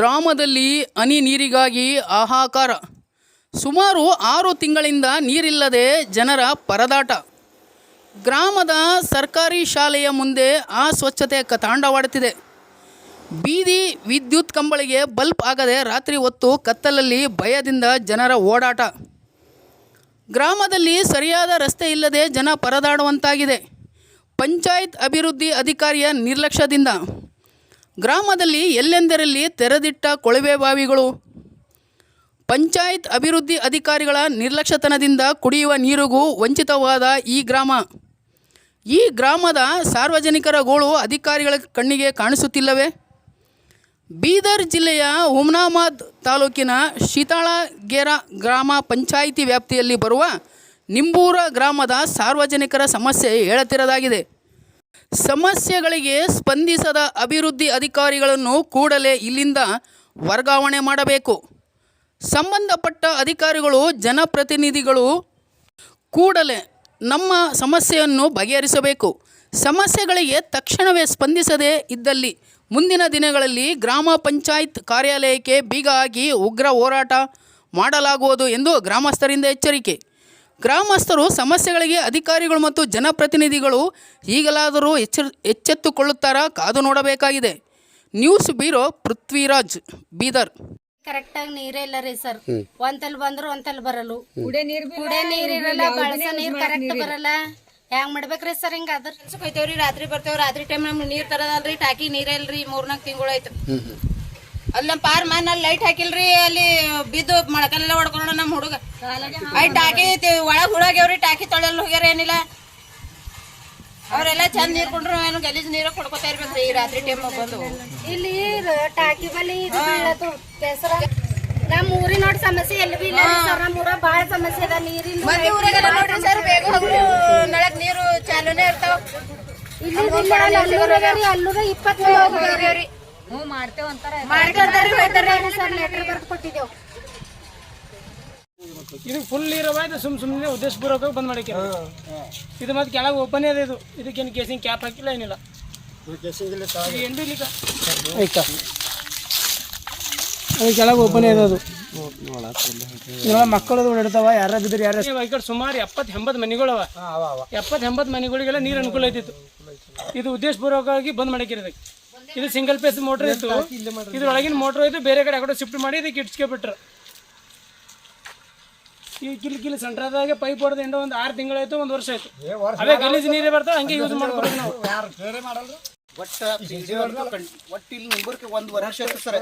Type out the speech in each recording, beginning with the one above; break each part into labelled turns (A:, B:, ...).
A: ಗ್ರಾಮದಲ್ಲಿ ಹನಿ ನೀರಿಗಾಗಿ ಹಾಹಾಕಾರ. ಸುಮಾರು ಆರು ತಿಂಗಳಿಂದ ನೀರಿಲ್ಲದೆ ಜನರ ಪರದಾಟ. ಗ್ರಾಮದ ಸರ್ಕಾರಿ ಶಾಲೆಯ ಮುಂದೆ ಆ ಕ ತಾಂಡವಾಡುತ್ತಿದೆ. ಬೀದಿ ವಿದ್ಯುತ್ ಕಂಬಳಿಗೆ ಬಲ್ಪ್ ಆಗದೆ ರಾತ್ರಿ ಹೊತ್ತು ಕತ್ತಲಲ್ಲಿ ಭಯದಿಂದ ಜನರ ಓಡಾಟ. ಗ್ರಾಮದಲ್ಲಿ ಸರಿಯಾದ ರಸ್ತೆ ಇಲ್ಲದೆ ಜನ ಪರದಾಡುವಂತಾಗಿದೆ. ಪಂಚಾಯತ್ ಅಭಿವೃದ್ಧಿ ಅಧಿಕಾರಿಯ ನಿರ್ಲಕ್ಷ್ಯದಿಂದ ಗ್ರಾಮದಲ್ಲಿ ಎಲ್ಲೆಂದರಲ್ಲಿ ತೆರೆದಿಟ್ಟ ಕೊಳವೆ ಬಾವಿಗಳು? ಪಂಚಾಯತ್ ಅಭಿವೃದ್ಧಿ ಅಧಿಕಾರಿಗಳ ನಿರ್ಲಕ್ಷ್ಯತನದಿಂದ ಕುಡಿಯುವ ನೀರಿಗೂ ವಂಚಿತವಾದ ಈ ಗ್ರಾಮ. ಈ ಗ್ರಾಮದ ಸಾರ್ವಜನಿಕರ ಗೋಳು ಅಧಿಕಾರಿಗಳ ಕಣ್ಣಿಗೆ ಕಾಣಿಸುತ್ತಿಲ್ಲವೇ? ಬೀದರ್ ಜಿಲ್ಲೆಯ ಹುಮ್ನಾಬಾದ್ ತಾಲೂಕಿನ ಶೀತಾಳಗೇರ ಗ್ರಾಮ ಪಂಚಾಯಿತಿ ವ್ಯಾಪ್ತಿಯಲ್ಲಿ ಬರುವ ನಿಂಬೂರ ಗ್ರಾಮದ ಸಾರ್ವಜನಿಕರ ಸಮಸ್ಯೆ ಹೇಳತಿರದಾಗಿದೆ ಸಮಸ್ಯೆಗಳಿಗೆ ಸ್ಪಂದಿಸದ ಅಭಿವೃದ್ಧಿ ಅಧಿಕಾರಿಗಳನ್ನು ಕೂಡಲೇ ಇಲ್ಲಿಂದ ವರ್ಗಾವಣೆ ಮಾಡಬೇಕು. ಸಂಬಂಧಪಟ್ಟ ಅಧಿಕಾರಿಗಳು, ಜನಪ್ರತಿನಿಧಿಗಳು ಕೂಡಲೇ ನಮ್ಮ ಸಮಸ್ಯೆಯನ್ನು ಬಗೆಹರಿಸಬೇಕು. ಸಮಸ್ಯೆಗಳಿಗೆ ತಕ್ಷಣವೇ ಸ್ಪಂದಿಸದೇ ಇದ್ದಲ್ಲಿ ಮುಂದಿನ ದಿನಗಳಲ್ಲಿ ಗ್ರಾಮ ಪಂಚಾಯತ್ ಕಾರ್ಯಾಲಯಕ್ಕೆ ಬೀಗ ಹಾಕಿ ಉಗ್ರ ಹೋರಾಟ ಮಾಡಲಾಗುವುದು ಎಂದು ಗ್ರಾಮಸ್ಥರಿಂದ ಎಚ್ಚರಿಕೆ. ಗ್ರಾಮಸ್ಥರು ಸಮಸ್ಯೆಗಳಿಗೆ ಅಧಿಕಾರಿಗಳು ಮತ್ತು ಜನಪ್ರತಿನಿಧಿಗಳು ಈಗಲಾದರೂ ಎಚ್ಚರ್ ಎಚ್ಚೆತ್ತುಕೊಳ್ಳುತ್ತಾರಾ ಕಾದು ನೋಡಬೇಕಾಗಿದೆ. News bureau Prithviraj Bidar.
B: ಕರೆಕ್ಟಾಗಿ ನೀರೇ ಇಲ್ಲ ರೀ ಸರ್. ಒಂದಲ್ಲಿ ಬಂದ್ರು ಒಂದಲ್ಲಿ ಬರಲು ಕುಡೆ ನೀರ್ ನೀರ್ ಇರಲ್ಲ ಬಳಸ ನೀರ್ ಕರೆಕ್ಟ್ ಬರಲ್ಲ. ಹೆಂಗ್ ಮಾಡ್ಬೇಕ್ರಿ ಸರ್ ಹಿಂಗ ಅದ್ರ
C: ಕೆಲ್ಸಕ್ಕೆ ಹೋಯ್ತೇವ್ರಿ ರಾತ್ರಿ ಬರ್ತೇವ್ ರಾತ್ರಿ ಟೈಮ್ ನಮ್ಗೆ ನೀರ್ ತರದಲ್ರಿ ಟಾಕಿ ನೀರೇ ಇಲ್ರಿ ಮೂರ್ನಾಲ್ಕು ತಿಂಗಳು ಆಯ್ತು. ಅಲ್ಲಿ ನಮ್ಮ ಪಾರ್ ಮನಲ್ಲಿ ಅಲ್ಲಿ ಲೈಟ್ ಹಾಕಿಲ್ರಿ ಅಲ್ಲಿ ಬಿದ್ದು ಮೊಳಕಲ್ಲೆಲ್ಲ ಹೊಡ್ಕೊಂಡ ನಮ್ಮ ಹುಡುಗ. ಐ ಟಾಕಿ ಒಳಗೆ ಹುಡಾಗ್ಯಾವ್ರಿ ಟಾಕಿ ತೊಳೆಲ್ಲ ಹೋಗ್ಯಾರ ಏನಿಲ್ಲ. ಅವರೆಲ್ಲ ಚಂದ ನೀರ್ ಕೊಂಡ್ರು ಏನು ಗಲೀಜ್ ನೀರ ಕೊಡ್ಕೊತಾ ಇರ್ಬೇಕ್ರಿ ಈ ರಾತ್ರಿ ಟೈಮ್ ಬಂದು.
B: ಇಲ್ಲಿ ಟಾಕಿ ಬಲಿ ನಮ್ಮ ಊರಿನ ನೋಡಿ ಸಮಸ್ಯೆ ಎಲ್ಲಿ ಬಿ ಇಲ್ಲ ಸರ್ ನಮ್ಮ ಊರ ಬಾಳ ಸಮಸ್ಯೆ ಅದ ನೀರಿನ
C: ಮತ್ತೆ ಊರಾಗೆಲ್ಲ ನೋಡ್ರಿ ಸರ್ ಬೇಗ ಹೋಗ್ರು ನಳಕ್ ನೀರು ಚಾಲೂನೇ ಇರ್ತಾವ.
B: ಇಲ್ಲಿ ಅಲ್ಲೂರ ಇಪ್ಪತ್ತು ಹೋಗ್ರಿ ಮಾಡ್ಕೊಂತಾರಿ ಮಾಡ್ತೇವೆ ಸರ್ ಲೆಟರ್ ಬರ್ದು ಕೊಟ್ಟಿದ್ದೇವು
D: ಇದು ಫುಲ್ ಇರೋವಾಯ್ತು ಇದು ಸುಮ್ ಸುಮ್ಮನೆ ಉದ್ದೇಶಪೂರ್ವಕ ಬಂದ್ ಮಾಡಿಕೆ. ಇದು ಮತ್ತೆ ಕೆಳಗೆ ಓಪನ್ ಇದೆ ಇದು. ಇದಕ್ಕೇನು ಕೇಸಿಂಗ್ ಕ್ಯಾಪ್ ಹಾಕಿಲ್ಲ ಏನಿಲ್ಲ. ಅದು ಕೆಳಗೆ ಓಪನ್ ಇದೆ ಅದು. ಇವಾಗ ಮಕ್ಕಳು ಓಡಾಡ್ತಾವ ಯಾರ ಬಿದ್ರಿ ಯಾರ ಈ ಕಡೆ ಸುಮಾರು ಎಪ್ಪತ್ತು ಎಂಬತ್ತು ಮನೆಗಳವ. ಎಪ್ಪತ್ತು ಎಂಬತ್ತು ಮನೆಗಳಿಗೆಲ್ಲ ನೀರು ಅನುಕೂಲ ಐತಿತ್ತು. ಇದು ಉದ್ದೇಶಪೂರ್ವಕವಾಗಿ ಬಂದ್ ಮಾಡಕ್ಕಿರೋದಕ್ಕೆ ಇದು ಸಿಂಗಲ್ ಪೇಸ್ ಮೋಟ್ರ್ ಇತ್ತು. ಇದ್ರೊಳಗಿನ ಮೋಟ್ರ್ ಇದ್ದು ಬೇರೆ ಕಡೆ ಯಾಕಡೆ ಶಿಫ್ಟ್ ಮಾಡಿ ಇದಕ್ಕೆ ಇಟ್ಸ್ಕೆ ಬಿಟ್ರು. ಈ ಕಿಲ್ ಕಿಲ್ ಸೆಂಟ್ರದಾಗೆ ಪೈಪ್ ಹೊಡೆದ ಎಂಡ ಒಂದು ಆರು ತಿಂಗಳಾಯ್ತು ಒಂದು ವರ್ಷ ಆಯ್ತು. ಅವೇ ಗಲೀಜು ನೀರೇ ಬರ್ತಾವೆ ಹಂಗೆ ಯೂಸ್ ಮಾಡ್ಬೋದು ನಾವು.
E: ಒಟ್ಟ ಒಟ್ಟು ಇಲ್ಲಿ ನಂಬರ್ಗೆ ಒಂದು ವರ್ಷ ಆಯ್ತು ಸರ್.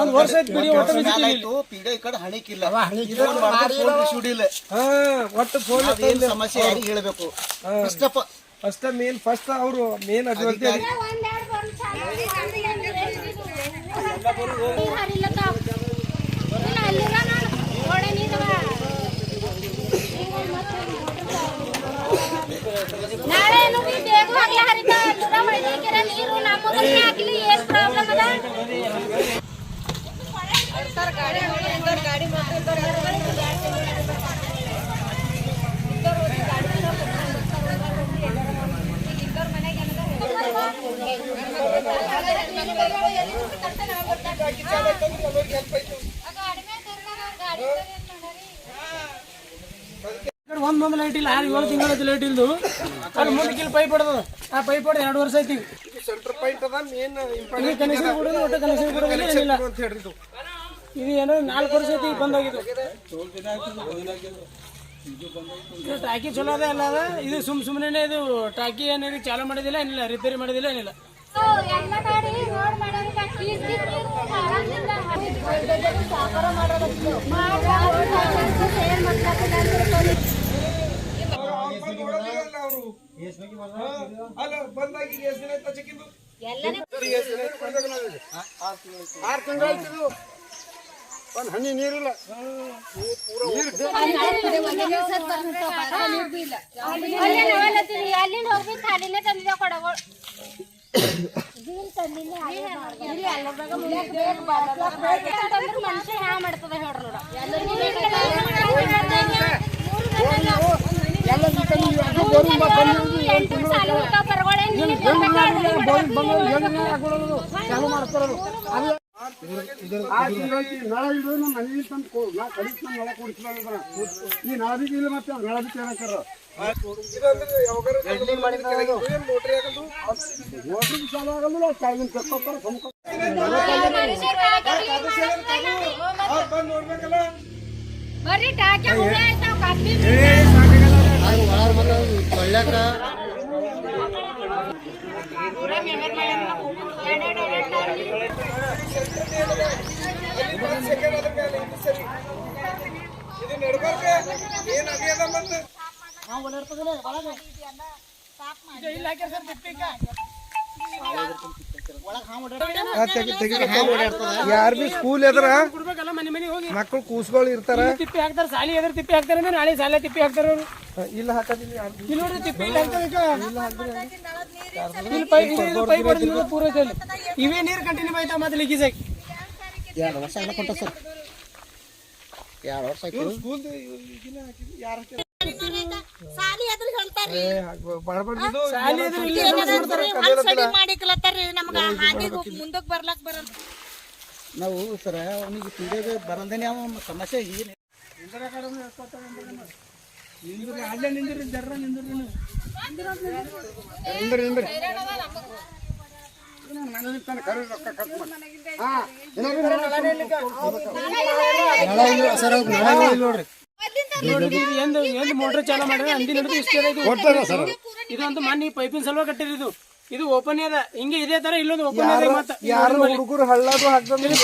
D: ಒಂದು ವರ್ಷ ಆಯ್ತು ಬಿಡಿ ಒಟ್ಟು
E: ಮ್ಯಾಲ ಆಯ್ತು ಪೀಡೆ ಈ ಕಡೆ ಹಣಿಕಿಲ್ಲ. ಸುಡಿಲ್ಲ
F: ಒಟ್ಟು ಫೋನ್
E: ಸಮಸ್ಯೆ ಯಾರಿಗೆ ಹೇಳ್ಬೇಕು? ಫಸ್ಟ್
F: ಮೇನ್ ಫಸ್ಟ್ ಅವರು ಮೇನ್ ಅಧಿಕಾರಿ
B: ನಾಳೆ ಏನು ಬಿ ಬೇಗ ಹೋಗ್ಲಿ ಹರಿತ ಅಲ್ಲೂರ ಮಳಿಕೆರ ನೀರು ನಮ್ಮ ಊರಿಗೆ ಹಾಕಿಲಿ ಏನ್ ಪ್ರಾಬ್ಲಮ್ ಅದ
D: ಒಂದು ಒಂದು ಲೈಟ್ ಇಲ್ಲ ಆರು ಏಳು ಲೈಟ್ ಇಲ್ದು? ಅಲ್ಲಿ ಮುಂದೆ ಇಲ್ಲಿ ಪೈಪ್ ಹೊಡೆದ ಆ ಪೈಪ್ ಹೊಡೆದು ಎರಡು ವರ್ಷ ಐತಿ ಕನೆಕ್ಷನ್ ಕೊಡೋದು ಒಟ್ಟು ಕನೆಕ್ಷನ್ ಏನಿಲ್ಲ. ಇದು ಏನೋ ನಾಲ್ಕು ವರ್ಷ ಐತಿ ಬಂದಾಗಿದ್ದು. ಇದು ಟಾಕಿ ಚಲೋ ಅದ ಅಲ್ಲ ಅದ? ಇದು ಸುಮ್ ಸುಮ್ಮನೆ ಇದು ಟಾಕಿ ಏನಿದೆ ಚಾಲು ಮಾಡಿದಿಲ್ಲ ಏನಿಲ್ಲ ರಿಪೇರಿ ಮಾಡಿದಿಲ್ಲ ಏನಿಲ್ಲ.
B: ಮಾಡೋದು ಸೇರ್
F: ಅವರು ಅಲ್ಲ ಬಂದಾಗಿ ಎಷ್ಟು ದಿನ ಆಯ್ತು ಚೆಕ್ಕಿಂದು ಆರು ತಿಂಗಳಾಯ್ತು ಒಂದು ಹನಿ ನೀರಿಲ್ಲ
B: ಅಲ್ಲಿಂದ ಹೋಗಿ ಖಾಲಿನೇ ತಂದಿದ್ದ ಕೊಡಗಳು ಮನುಷ್ಯ ಹ್ಯಾ ಮಾಡ್ತದ ಹೇಳ್ರಿ
F: ಚಾಲು ಈ ನಳ ಬಿದ್ದು ಇಲ್ಲ ಮತ್ತೆ ನಳ ಬಿದ್ದು ಏನಕ್ಕಾರ ನೋಡ್ರಿ ಆಗಲ್ಲ ಕೆಳಗಿನ
B: ಬರ್ರಿ ಟಾಕ್ಯ ಆಯ್ತಾವ್ ಕಾಪಿ
F: ಇದು ನಡ್ಬರ್ಕ ಏನ್ ಆಗ್ಯದ ಮತ್ತೆ ಯಾರ್ ಬಿ ಸ್ಕೂಲ್ ಎದ್ರ? ಮಕ್ಕಳು ಕೂಸ್ಗಳು ಇರ್ತಾರ?
D: ತಿಪ್ಪಿ ಹಾಕ್ತಾರೆ ಸಾಲಿ ಎದ್ರ ತಿಪ್ಪಿ ಹಾಕ್ತಾರ ಅಂದ್ರೆ ನಾಳೆ ಸಾಲ ತಿಪ್ಪಿ ಹಾಕ್ತಾರೆ ಅವ್ರು.
F: ಇಲ್ಲ ಹಾಕದಿಲ್ಲ
D: ಇಲ್ಲಿ ನೋಡ್ರಿ ತಿಪ್ಪಿ ಇಲ್ಲಿ ಹಾಕ್ತಾರೆ ಪೈ ಪೈಪ್ ಹೊಡ್ದು ನೀರು ಪೂರ ಐತೆ ಇವೇ ನೀರು ಕಂಟಿನ್ಯೂ ಆಯ್ತಾ ಮತ್ತೆ ಲೀಕೇಜ್ ಆಗಿ?
E: ಎರಡು ವರ್ಷ ಎಲ್ಲ ಕೊಟ್ಟ ಸರ್. ಎರಡು ವರ್ಷ ಆಯ್ತು.
F: ಸ್ಕೂಲ್ ಯಾರ
C: ಮುಂದಕ್ ಬರ್ಲಾಕ್ ಬರಲ್ಲ.
E: ನಾವು ಸರ ಅವನಿಗೆ ತಿಳಿಯೋದು ಬರಂದೇನೆ ಅವ ಸಮಸ್ಯೆ ಏನು
D: ಅಲ್ಲೇ ನಿಂದಿರಿ ಜರ್ರ ನಿಂದಿರಿ.
F: ನಿಂದ್ರಿ ನಿಂದ್ರಿ. ಹಾ
D: ನೋಡ್ರಿ. ಎಂದು ಎಂದು ಮೋಟರ್ ಚಾಲ ಮಾಡಿದ್ರೆ ಅಂದಿ ಇಷ್ಟೇ ಇದು. ಇದು ಅಂತ ಮಣ್ಣಿ ಪೈಪಿನ ಸಲುವಾಗಿ ಕಟ್ಟಿರಿ ಇದು. ಇದು ಓಪನ್ ಅದ ಹಿಂಗೆ ಇದೇ ತರ ಇಲ್ಲೊಂದು ಓಪನ್ ಅದ ಮತ್ತೆ
F: ಯಾರ ಹುಡುಗರು ಹಳ್ಳದು ಹಾಕ್ದಂದ್ರೆ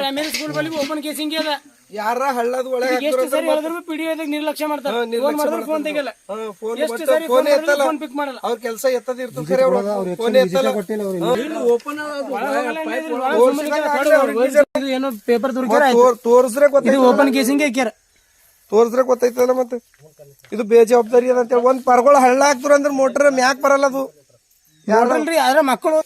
D: ಪ್ರೈಮರಿ ಸ್ಕೂಲ್ ಬಳಿ ಓಪನ್ ಕೇಸಿಂಗ್ ಅದ
F: ಯಾರ ಹಳ್ಳದ ಒಳಗೆ
D: ಎಷ್ಟು ಸರಿ ಹೇಳಿದ್ರು ಪಿ ಡಿ ನಿರ್ಲಕ್ಷ್ಯ ಮಾಡ್ತಾರೆ. ಫೋನ್ ಮಾಡಿದ್ರೆ ಫೋನ್ ತೆಗಿಲ್ಲ
F: ಫೋನ್
D: ಎಷ್ಟು ಸರಿ ಫೋನ್ ಮಾಡಿದ್ರು ಫೋನ್ ಪಿಕ್ ಮಾಡಲ್ಲ.
F: ಅವ್ರ ಕೆಲಸ ಎತ್ತದ ಇರ್ತದ ಖರೆ ಅವ್ರು ಫೋನ್ ಎತ್ತಲ್ಲ. ಓಪನ್
D: ಇದು ಏನೋ ಪೇಪರ್ ತುರ್ಕ್ಯಾರ
F: ತೋರಿಸ್ರೆ
D: ಇದು ಓಪನ್ ಕೇಸಿಂಗ್ ಹಾಕ್ಯಾರ.
F: ತೋರಿಸ್ರೆ ಗೊತ್ತೈತಲ್ಲ ಮತ್ತೆ? ಇದು ಬೇಜವಾಬ್ದಾರಿ ಅದ ಅಂತೇಳಿ ಒಂದ್ ಪರ್ಗೊಳ ಹಳ್ಳ ಹಾಕ್ತಾರ ಅಂದ್ರೆ ಮೋಟರ್ ಮ್ಯಾಕ್ ಬರಲ್ಲ ಅದು.
D: ಯಾರಲ್ರಿ ಆದ್ರೆ ಮಕ್ಕಳು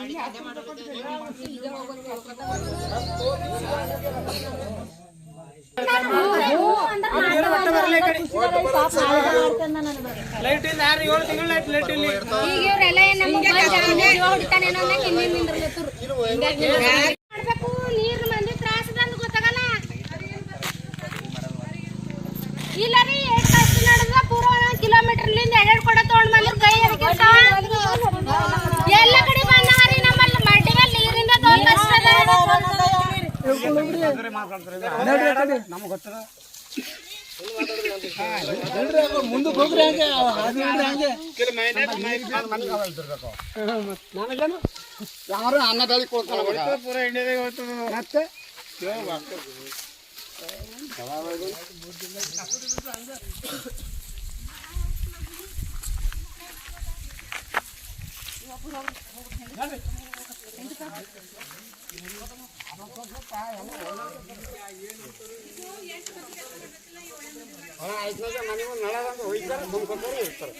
C: ಅಡಿಗೆ
B: ನೀರ್ ಮಂದಿ ತ್ರಾಸ ಬಂದು ಗೊತ್ತಾಗಲ್ಲ ಇಲ್ಲ ರೀ ಎಷ್ಟ್ ಕಷ್ಟ ನಡೆದ ಪೂರ ಒಂದೊಂದ್ ಕಿಲೋಮೀಟರ್ ಲಿಂದ ಎರಡ್ ಕೊಡ ತಗೊಂಡ್ ಬಂದ್ರ ಕೈ ಅದಕ್ಕೆ ಎಲ್ಲ ಕಡೆ ಬಂದವರಿ ನಮ್ಮಲ್ಲಿ ಮಡ್ಡಿ ಮೇಲೆ ನೀರಿಂದ ದೊಡ್ಡ ಕಷ್ಟ
E: ಮುಂದಕ್ಕೆ ಹೋಗ್ರಿ ಹಂಗೆ ಹಾದಿ ಹಿಡ್ರಿ ಹಂಗೆ
F: ಯಾರು ಅನ್ನದಾಳಿ ಕೊಡ್ತಾರ ಮತ್ತೆ ಐದು ಮನೆ ನಳ ಒಂದು ಒಯ್ತಾರೆ ತುಂಬ್ಕೊಂತಾರೆ ಇರ್ತಾರೆ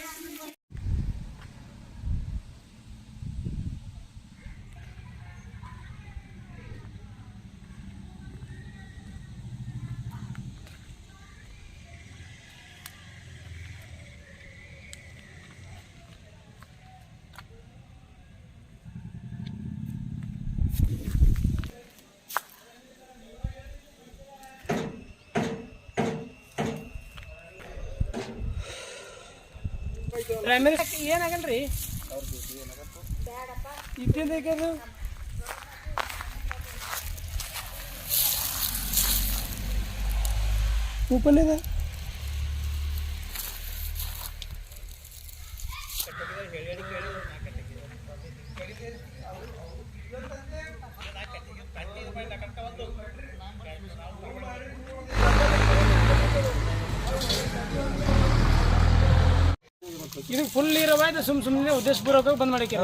D: ಪ್ರೈಮರಿ ಏನಾಗಲ್ರಿ ಇದ್ದಿದ್ದಕ್ಕೆ ಅದು ಓಪನ್ ಇದೆ ಇದು ಫುಲ್ ಇದು ಸುಮ್ ಸುಮ್ಮನೆ ಉದ್ದೇಶಪೂರ್ವಕವಾಗಿ ಬಂದ್ ಮಾಡಿಕೆ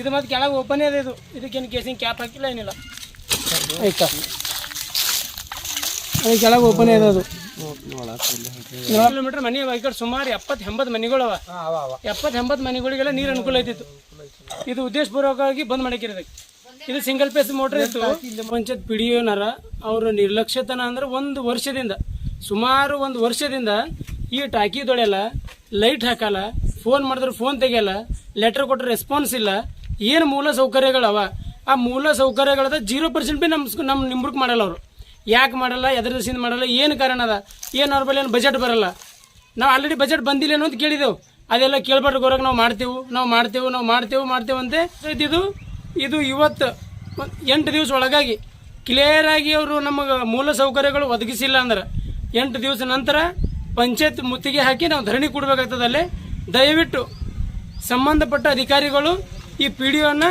D: ಇದು. ಮತ್ತೆ ಕೆಳಗೆ ಓಪನ್ ಇದೆ ಇದು. ಇದಕ್ಕೇನು ಕೇಸಿಂಗ್ ಕ್ಯಾಪ್ ಹಾಕಿಲ್ಲ ಏನಿಲ್ಲ. ಆಯ್ತಾ? ಅದು ಕೆಳಗೆ ಓಪನ್ ಇದೆ ಅದು. ಕಿಲೋಮೀಟರ್ ಮನೆ ಈ ಕಡೆ ಸುಮಾರು ಎಪ್ಪತ್ತು ಎಂಬತ್ತು ಮನೆಗಳವ. ಎಪ್ಪತ್ತು ಎಂಬತ್ತು ಮನೆಗಳಿಗೆಲ್ಲ ನೀರು ಅನುಕೂಲ ಐತಿತ್ತು ಇದು ಉದ್ದೇಶಪೂರ್ವಕವಾಗಿ ಬಂದ್ ಮಾಡಿಕೆ ಅದಕ್ಕೆ ಇದು ಸಿಂಗಲ್ ಪೇಸ್ ಮೋಟರ್ ಇತ್ತು. ಪಂಚಾಯತ್ ಪಿ ಡಿ ಒನರ ಅವ್ರ ನಿರ್ಲಕ್ಷ್ಯತನ ಅಂದ್ರೆ ಒಂದು ವರ್ಷದಿಂದ ಸುಮಾರು ಒಂದು ವರ್ಷದಿಂದ ಈ ಟಾಕಿ ತೊಳೆಯಲ್ಲ ಲೈಟ್ ಹಾಕಲ್ಲ ಫೋನ್ ಮಾಡಿದ್ರೆ ಫೋನ್ ತೆಗಿಯಲ್ಲ ಲೆಟರ್ ಕೊಟ್ಟರೆ ರೆಸ್ಪಾನ್ಸ್ ಇಲ್ಲ. ಏನು ಮೂಲ ಸೌಕರ್ಯಗಳವ ಆ ಮೂಲ ಸೌಕರ್ಯಗಳದ ಜೀರೋ ಪರ್ಸೆಂಟ್ ಬಿ ನಮ್ಮ ನಮ್ಮ ನಿಂಬುರ್ಕ್ ಮಾಡಲ್ಲ ಅವರು. ಯಾಕೆ ಮಾಡಲ್ಲ ಎದ್ರ ದಿವಸದಿಂದ ಮಾಡಲ್ಲ, ಏನು ಕಾರಣ ಅದ? ಏನು ಅವ್ರ ಬಳಿ ಏನು ಬಜೆಟ್ ಬರಲ್ಲ. ನಾವು ಆಲ್ರೆಡಿ ಬಜೆಟ್ ಬಂದಿಲ್ಲ ಅಂತ ಕೇಳಿದೆವು. ಅದೆಲ್ಲ ಕೇಳ್ಬಾರ್ದು ಗೊರಗೆ ನಾವು ಮಾಡ್ತೇವೆ ನಾವು ಮಾಡ್ತೇವೆ ನಾವು ಮಾಡ್ತೇವೆ ಮಾಡ್ತೇವೆ ಅಂತೆ. ಇದು ಇದು ಇವತ್ತು ಎಂಟು ದಿವಸ ಒಳಗಾಗಿ ಕ್ಲಿಯರ್ ಆಗಿ ಅವರು ನಮಗೆ ಮೂಲ ಸೌಕರ್ಯಗಳು ಒದಗಿಸಿಲ್ಲ ಅಂದ್ರೆ, ಎಂಟು ದಿವಸ ನಂತರ ಪಂಚಾಯತ್ ಮುತ್ತಿಗೆ ಹಾಕಿ ನಾವು ಧರಣಿ ಕೊಡಬೇಕಾಗ್ತದಲ್ಲಿ ದಯವಿಟ್ಟು ಸಂಬಂಧಪಟ್ಟ ಅಧಿಕಾರಿಗಳು ಈ ಪಿ ಡಿ ಒನ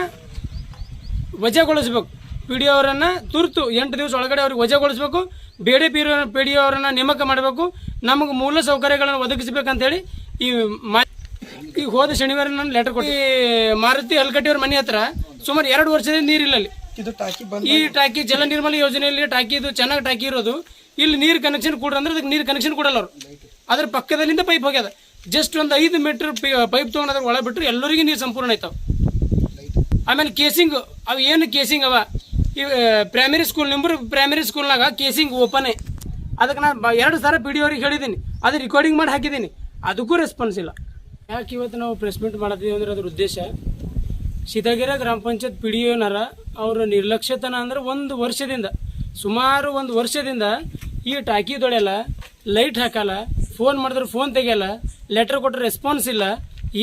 D: ವಜಾಗೊಳಿಸ್ಬೇಕು. ಪಿ ಡಿ ಅವರನ್ನು ತುರ್ತು ಎಂಟು ದಿವಸ ಒಳಗಡೆ ಅವ್ರಿಗೆ ವಜಾಗೊಳಿಸ್ಬೇಕು. ಬೇರೆ ಪಿ ಪಿ ಡಿ ಅವರನ್ನು ನೇಮಕ ಮಾಡಬೇಕು. ನಮಗೆ ಮೂಲ ಸೌಕರ್ಯಗಳನ್ನು ಒದಗಿಸ್ಬೇಕಂತೇಳಿ ಈ ಮಾ ಈಗ ಹೋದ ಶನಿವಾರ ನಾನು ಲೆಟರ್ ಕೊಟ್ಟು ಈ ಮಾರುತಿ ಹಲ್ಕಟ್ಟಿಯವ್ರ ಮನೆ ಹತ್ರ ಸುಮಾರು ಎರಡು ವರ್ಷದಿಂದ ನೀರಿಲ್ಲ ಅಲ್ಲಿ ಈ ಟಾಕಿ ಜಲ ನಿರ್ಮಲ ಯೋಜನೆಯಲ್ಲಿ ಟಾಕಿ ಇದು ಚೆನ್ನಾಗಿ ಟಾಕಿ ಇರೋದು. ಇಲ್ಲಿ ನೀರು ಕನೆಕ್ಷನ್ ಕೊಡ್ರಿ ಅಂದ್ರೆ ಅದಕ್ಕೆ ನೀರು ಕನೆಕ್ಷನ್ ಕೊಡಲ್ಲ ಅವರು. ಅದ್ರ ಪಕ್ಕದಲ್ಲಿಂದ ಪೈಪ್ ಹೋಗ್ಯದ. ಜಸ್ಟ್ ಒಂದು ಐದು ಮೀಟರ್ ಪೈಪ್ ತೊಗೊಂಡು ಅದ್ರ ಒಳಗೆ ಬಿಟ್ಟರೆ ಎಲ್ಲರಿಗೂ ನೀರು ಸಂಪೂರ್ಣ ಆಯ್ತಾವ. ಆಮೇಲೆ ಕೇಸಿಂಗ್ ಅವು ಏನು ಕೇಸಿಂಗ್ ಅವ? ಈ ಪ್ರೈಮರಿ ಸ್ಕೂಲ್ ನಿಂಬರ್ ಪ್ರೈಮರಿ ಸ್ಕೂಲ್ನಾಗ ಕೇಸಿಂಗ್ ಓಪನೇ ಅದಕ್ಕೆ ನಾನು ಎರಡು ಸಾರ ಪಿ ಡಿ ಅವ್ರಿಗೆ ಹೇಳಿದ್ದೀನಿ ಅದು ರೆಕಾರ್ಡಿಂಗ್ ಮಾಡಿ ಹಾಕಿದ್ದೀನಿ ಅದಕ್ಕೂ ರೆಸ್ಪಾನ್ಸ್ ಇಲ್ಲ. ಯಾಕೆ ಇವತ್ತು ನಾವು ಪ್ರೆಸ್ ಮೀಟ್ ಮಾಡತ್ತೀವಿ ಅಂದ್ರೆ ಅದ್ರ ಉದ್ದೇಶ ಸಿದ್ಧಗಿರ ಗ್ರಾಮ ಪಂಚಾಯತ್ ಪಿ ಡಿ ಓನರ ಅವರ ನಿರ್ಲಕ್ಷ್ಯತನ ಅಂದ್ರೆ ಒಂದು ವರ್ಷದಿಂದ, ಸುಮಾರು ಒಂದು ವರ್ಷದಿಂದ ಈ ಟಾಕಿ ದೊಳೆಯಲ್ಲ ಲೈಟ್ ಹಾಕಲ್ಲ ಫೋನ್ ಮಾಡಿದ್ರೆ ಫೋನ್ ತೆಗಿಯಲ್ಲ ಲೆಟರ್ ಕೊಟ್ಟರೆ ರೆಸ್ಪಾನ್ಸ್ ಇಲ್ಲ.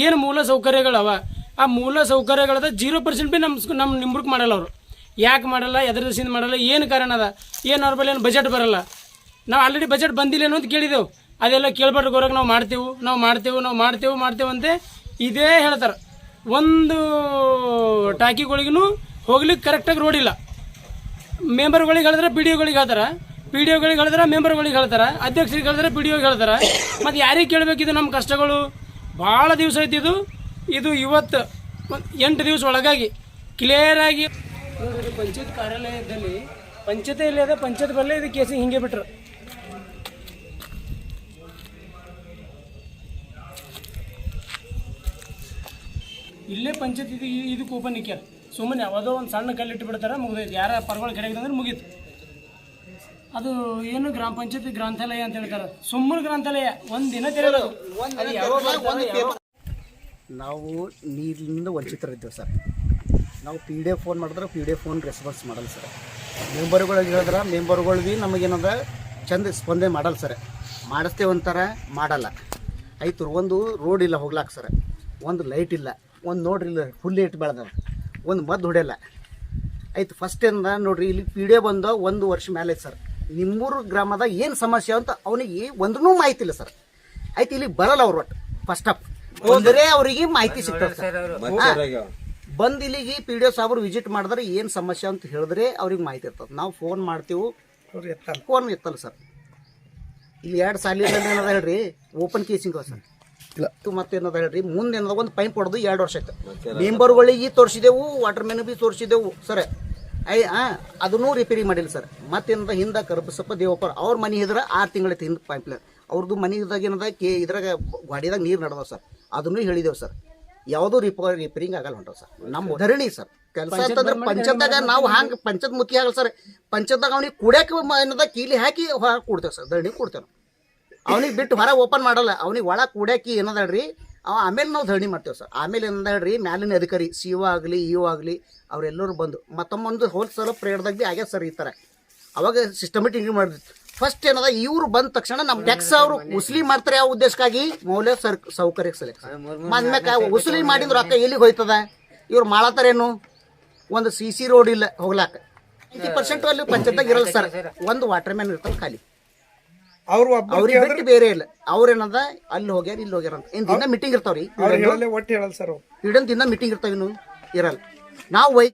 D: ಏನು ಮೂಲ ಸೌಕರ್ಯಗಳವ? ಆ ಮೂಲ ಸೌಕರ್ಯಗಳದ ಜೀರೋ ಪರ್ಸೆಂಟ್ ಬಿ ನಮ್ಮ ನಮ್ಮ ನಿಂಬುರ್ಕ್ ಮಾಡಲ್ಲ ಅವರು. ಯಾಕೆ ಮಾಡಲ್ಲ, ಎದ್ರ ದಿವಸದಿಂದ ಮಾಡಲ್ಲ, ಏನು ಕಾರಣ ಅದ? ಏನು ಅವ್ರ ಬಳಿ ಏನು ಬಜೆಟ್ ಬರಲ್ಲ. ನಾವು ಆಲ್ರೆಡಿ ಬಜೆಟ್ ಬಂದಿಲ್ಲ ಅಂತ ಕೇಳಿದೆವು. ಅದೆಲ್ಲ ಕೇಳ್ಬಾರ್ದು ಗೊರಗೆ ನಾವು ಮಾಡ್ತೇವೆ ನಾವು ಮಾಡ್ತೇವೆ ನಾವು ಮಾಡ್ತೇವೆ ಮಾಡ್ತೇವೆ ಅಂತೆ ಇದೇ ಹೇಳ್ತಾರೆ. ಒಂದು ಟಾಕಿಗಳಿಗೂ ಹೋಗ್ಲಿಕ್ಕೆ ಕರೆಕ್ಟಾಗಿ ರೋಡ್ ಇಲ್ಲ. ಮೆಂಬರ್ಗಳಿಗೆ ಹೇಳಿದ್ರೆ ಪಿ ಡಿ ಒಗಳಿಗೆ ಹೇಳ್ತಾರೆ. ಪಿ ಡಿ ಒಗಳಿಗೆ ಹೇಳ್ತಾರ ಮೆಂಬರ್ಗಳಿಗೆ ಹೇಳ್ತಾರೆ, ಅಧ್ಯಕ್ಷರಿಗೆ ಹೇಳಿದ್ರೆ ಪಿ ಡಿ ಒಗೆ ಹೇಳ್ತಾರೆ? ಮತ್ತು ಯಾರಿಗೆ ಕೇಳಬೇಕಿದು ನಮ್ಮ ಕಷ್ಟಗಳು? ಭಾಳ ದಿವಸ ಐತಿದು ಇದು. ಇವತ್ತು ಎಂಟು ದಿವಸ ಒಳಗಾಗಿ ಕ್ಲಿಯರ್ ಆಗಿ ನೋಡ್ರಿ ಪಂಚಾಯತ್ ಕಾರ್ಯಾಲಯದಲ್ಲಿ ಪಂಚಾಯತಿಯಲ್ಲಿ ಅದ ಪಂಚಾಯತ್ ಬರಲೇ ಇದು ಕೇಸಿಗೆ ಹಿಂಗೆ ಬಿಟ್ರು. ಇಲ್ಲೇ ಪಂಚಾಯತ್ ಇದು ಇದು ಕೂಪನ್ ಇಕ್ಕ್ಯಾರ ಸುಮ್ಮನೆ ಯಾವುದೋ ಒಂದು ಸಣ್ಣ ಕಲ್ಲಿಟ್ಟು ಬಿಡ್ತಾರೆ, ಮುಗಿದೈತೆ. ಯಾರ ಪರಗಳು ಕೆಳಗಿದಂದ್ರೆ ಮುಗೀತು. ಅದು ಏನು ಗ್ರಾಮ ಪಂಚಾಯತಿ ಗ್ರಂಥಾಲಯ ಅಂತ ಹೇಳ್ತಾರೆ. ಸುಮ್ಮನೆ ಗ್ರಂಥಾಲಯ ಒಂದಿನ ತೆರೆಯೋದು ಯಾವಾಗ-
E: ನಾವು ನೀರಿನಿಂದ ವಂಚಿತರಿದ್ದೇವೆ ಸರ್. ನಾವು ಪಿ ಡಿ ಎಫ್ ಫೋನ್ ಮಾಡಿದ್ರೆ P D F phone response ಮಾಡಲ್ಲ ಸರ್. ಮೆಂಬರ್ಗಳಿಗೆ ಹೇಳಿದ್ರೆ ಮೆಂಬರ್ಗಳು ಭೀ ನಮಗೇನದ ಚಂದ ಸ್ಪಂದನೆ ಮಾಡಲ್ಲ ಸರ್. ಮಾಡಿಸ್ತೇವೆ ಅಂತಾರೆ ಮಾಡಲ್ಲ. ಆಯ್ತು ಒಂದು ರೋಡ್ ಇಲ್ಲ ಹೋಗ್ಲಾಕ ಸರ್. ಒಂದು ಲೈಟ್ ಇಲ್ಲ ಒಂದು ನೋಡ್ರಿ ಇಲ್ಲ ಫುಲ್ ಲೈಟ್ ಬೆಳೆದ ಒಂದು ಮದ್ದು ಹೊಡೆಯಲ್ಲ. ಆಯ್ತು ಫಸ್ಟ್ ಇಂದ ನೋಡ್ರಿ ಇಲ್ಲಿ ಪಿ ಡಿ ಬಂದ ಒಂದು ವರ್ಷ ಮೇಲೆ ಐತೆ ಸರ್. ನಿಮ್ಮೂರು ಗ್ರಾಮದ ಏನು ಸಮಸ್ಯೆ ಅಂತ ಅವನಿಗೆ ಒಂದೂ ಮಾಹಿತಿ ಇಲ್ಲ ಸರ್. ಆಯ್ತು ಇಲ್ಲಿ ಬರಲ್ಲ ಅವ್ರು ಒಟ್ಟು. ಫಸ್ಟ್ ಆಫ್ ಹೋದ್ರೆ ಅವರಿಗೆ ಮಾಹಿತಿ ಸಿಗ್ತದೆ. ಬಂದ್ ಇಲ್ಲಿಗೆ ಪಿ ಡಿ ಒ ಸಾಬ್ರು ವಿಸಿಟ್ ಮಾಡಿದ್ರೆ ಏನು ಸಮಸ್ಯೆ ಅಂತ ಹೇಳಿದ್ರೆ ಅವ್ರಿಗೆ ಮಾಹಿತಿ ಇರ್ತದೆ. ನಾವು ಫೋನ್ ಮಾಡ್ತೀವಿ. ಫೋನ್ ಎತ್ತಲ್ಲ. ಸರ್. ಇಲ್ಲಿ ಎರಡು ಸಾಲಿನಲ್ಲಿ ಏನದ ಹೇಳ್ರಿ? Open casing sir.
F: ಇಲ್ಲ.
E: ಮತ್ತೆ ಏನದ ಹೇಳ್ರಿ? ಮುಂದೆ ಏನದ ಒಂದು ಪೈಪ್ ಹೊಡೆದು ಎರಡು ವರ್ಷ ಆಯ್ತು. ಮೆಂಬರ್ಗಳಿಗೆ ತೋರಿಸಿದೆವು ವಾಟರ್ ಮ್ಯಾನ್ ಬಿ ತೋರಿಸಿದೆವು ಸರ್. ಐ ಅದನ್ನೂ ರಿಪೇರಿ ಮಾಡಿಲ್ಲ ಸರ್ ಮತ್ತೇನದ ಹಿಂದೆ ಕರ್ಬಸಪ್ಪ ದೇವಪ್ಪ ಅವ್ರ ಮನೆ ಇದ್ರೆ ಆರು ತಿಂಗಳ ಹಿಂದೆ ಪೈಪ್ ಲೈನ್ ಅವ್ರದ್ದು ಮನೆ ಇದ್ದಾಗ ಏನದ ಕೇ ಇದ್ರಾಗ ಗಾಡಿದಾಗ ನೀರು ನಡೆದವ ಸರ್ ಅದನ್ನು ಹೇಳಿದೆವು ಸರ್ ಯಾವುದೂ ರಿಪೇರ್ ರಿಪೇರಿಂಗ್ ಆಗಲ್ಲ ಹೊಂಟವ ಸರ್ ನಮ್ಮ ಧರಣಿ ಸರ್ ಕೆಲಸ ಅಂತಂದ್ರೆ ಪಂಚಾಯತ್ದಾಗ ನಾವು ಹಾಂಗ ಪಂಚದ ಮುಖ್ಯ ಆಗಲ್ಲ ಸರ್ ಪಂಚಾಯತ್ದಾಗ ಅವ್ನಿಗೆ ಕುಡ್ಯಾಕ ಏನದ ಕೀಲಿ ಹಾಕಿ ಹೊರ ಕೊಡ್ತೇವೆ ಸರ್ ಧರಣಿ ಕೊಡ್ತೇವೆ ಅವನಿಗೆ ಬಿಟ್ಟು ಹೊರ ಓಪನ್ ಮಾಡಲ್ಲ. ಅವ್ನಿಗೆ ಒಳ ಕುಡ್ಯಾಕಿ ಏನದ ಹೇಳ್ರಿ ಅವ ಆಮೇಲೆ ನಾವು ಧರಣಿ ಮಾಡ್ತೇವೆ ಸರ್. ಆಮೇಲೆ ಏನಂದ ಹೇಳ್ರಿ, ಮ್ಯಾಲಿನ ಅಧಿಕಾರಿ, ಸಿ ಒ ಆಗಲಿ, ಇ ಒ ಆಗಲಿ, ಅವರೆಲ್ಲರೂ ಬಂದು ಮತ್ತೊಮ್ಮೊಂದು ಹೋಲ್ಸೇಲ್ ಪ್ರೇಯರ್ದಾಗ ಭೀ ಆಗ್ಯಾದ ಸರ್ ಈ ಥರ ಅವಾಗ ಸಿಸ್ಟಮೆಟಿಕ್ ಮಾಡಿದ್ರು ಫಸ್ಟ್ ಏನದ, ಇವ್ರು ಬಂದ ತಕ್ಷಣ ನಮ್ಮ ಟ್ಯಾಕ್ಸ್ ಅವರು ವಸೂಲಿ ಮಾಡ್ತಾರೆ ಯಾವ ಉದ್ದೇಶಕ್ಕಾಗಿ? ಮೌಲ್ಯ ಸರ್ ಸೌಕರ್ಯಕ್ಕೆ ಸೆಲೆಕ್ಟ್ ಮನ್ಮ್ಯಾಕ ವಸೂಲಿ ಮಾಡಿದ ರೊಕ್ಕ ಎಲ್ಲಿಗೆ ಹೋಯ್ತದ? ಇವ್ರು ಮಾಡತ್ತಾರೇನು ಒಂದು ಸಿ ಸಿ ರೋಡ್ ಇಲ್ಲ, ಹೋಗ್ಲಾಕ. ಫಿಫ್ಟಿ ಪರ್ಸೆಂಟ್ ಅಲ್ಲಿ ಪಂಚಾಯತ್ದಾಗ ಇರಲ್ಲ ಸರ್. ಒಂದು ವಾಟರ್ ಮ್ಯಾನ್ ಇರ್ತಾನೆ ಖಾಲಿ.
F: ಅವ್ರು
E: ಅವ್ರಿಗೆ ಬಿಟ್ಟು ಬೇರೆ ಇಲ್ಲ. ಅವ್ರೇನದ ಅಲ್ಲಿ ಹೋಗ್ಯಾರ ಇಲ್ಲಿ ಹೋಗ್ಯಾರ ಅಂತ. ಇನ್ ದಿನ ಮೀಟಿಂಗ್ ಇರ್ತಾವ್ರಿ.
F: ಒಟ್ಟು ಹೇಳಲ್ಲ ಸರ್
E: ಇಡನ್ ದಿನ ಮೀಟಿಂಗ್ ಇರ್ತಾವ ಇನ್ನು ಇರಲ್ಲ. ನಾವು ವೈ